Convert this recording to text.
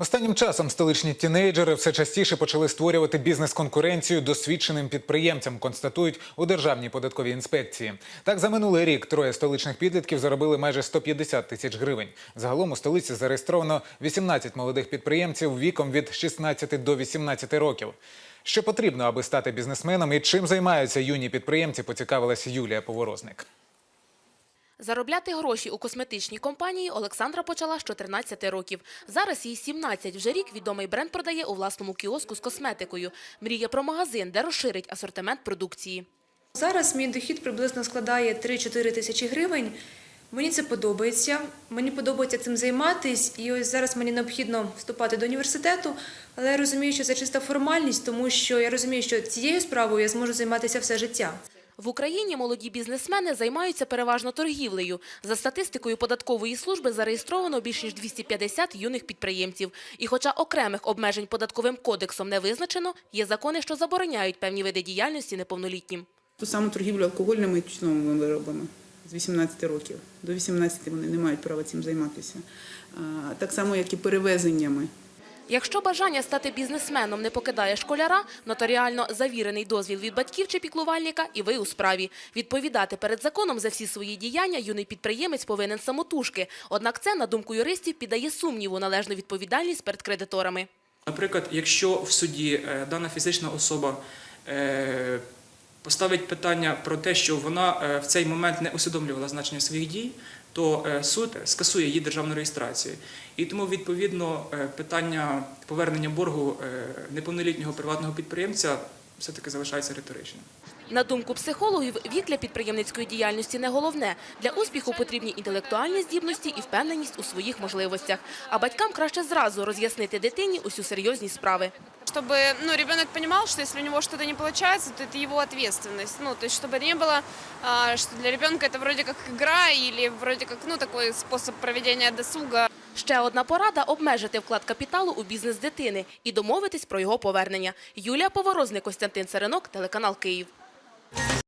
Останнім часом столичні тінейджери все частіше почали створювати бізнес-конкуренцію досвідченим підприємцям, констатують у Державній податковій інспекції. Так, за минулий рік троє столичних підлітків заробили майже 150 тисяч гривень. Загалом у столиці зареєстровано 18 молодих підприємців віком від 16 до 18 років. Що потрібно, аби стати бізнесменом і чим займаються юні підприємці, поцікавилася Юлія Поворозник. Заробляти гроші у косметичній компанії Олександра почала з 14 років. Зараз їй 17. Вже рік відомий бренд продає у власному кіоску з косметикою. Мріє про магазин, де розширить асортимент продукції. Зараз мій дохід приблизно складає 3-4 тисячі гривень. Мені це подобається. Мені подобається цим займатись, і ось зараз мені необхідно вступати до університету, але я розумію, що це чиста формальність, тому що я розумію, що цією справою я зможу займатися все життя. В Україні молоді бізнесмени займаються переважно торгівлею. За статистикою податкової служби зареєстровано більш ніж 250 юних підприємців. І хоча окремих обмежень податковим кодексом не визначено, є закони, що забороняють певні види діяльності неповнолітнім. Ту саму торгівлю алкогольними і тютюновими виробами з 18 років. До 18 вони не мають права цим займатися. Так само, як і перевезеннями. Якщо бажання стати бізнесменом не покидає школяра, нотаріально завірений дозвіл від батьків чи піклувальника і ви у справі. Відповідати перед законом за всі свої діяння юний підприємець повинен самотужки. Однак це, на думку юристів, піддає сумніву належну відповідальність перед кредиторами. Наприклад, якщо в суді е, дана фізична особа е, поставить питання про те, що вона е, в цей момент не усвідомлювала значення своїх дій, то е, суд скасує її державну реєстрацію. І тому, відповідно, е, питання повернення боргу неповнолітнього приватного підприємця все-таки залишається риторичним. На думку психологів, вік для підприємницької діяльності не головне. Для успіху потрібні інтелектуальні здібності і впевненість у своїх можливостях. А батькам краще зразу роз'яснити дитині усю серйозність справи чтобы ну, ребенок понимал, что если у него что-то не получается, то это его ответственность. Ну, то есть, чтобы не было, а, что для ребенка это вроде как игра или вроде как, ну, такой способ проведения досуга. Ще одна порада – обмежити вклад капіталу у бізнес дитини і домовитись про його повернення. Юлія Поворозник, Костянтин Царинок, телеканал «Київ».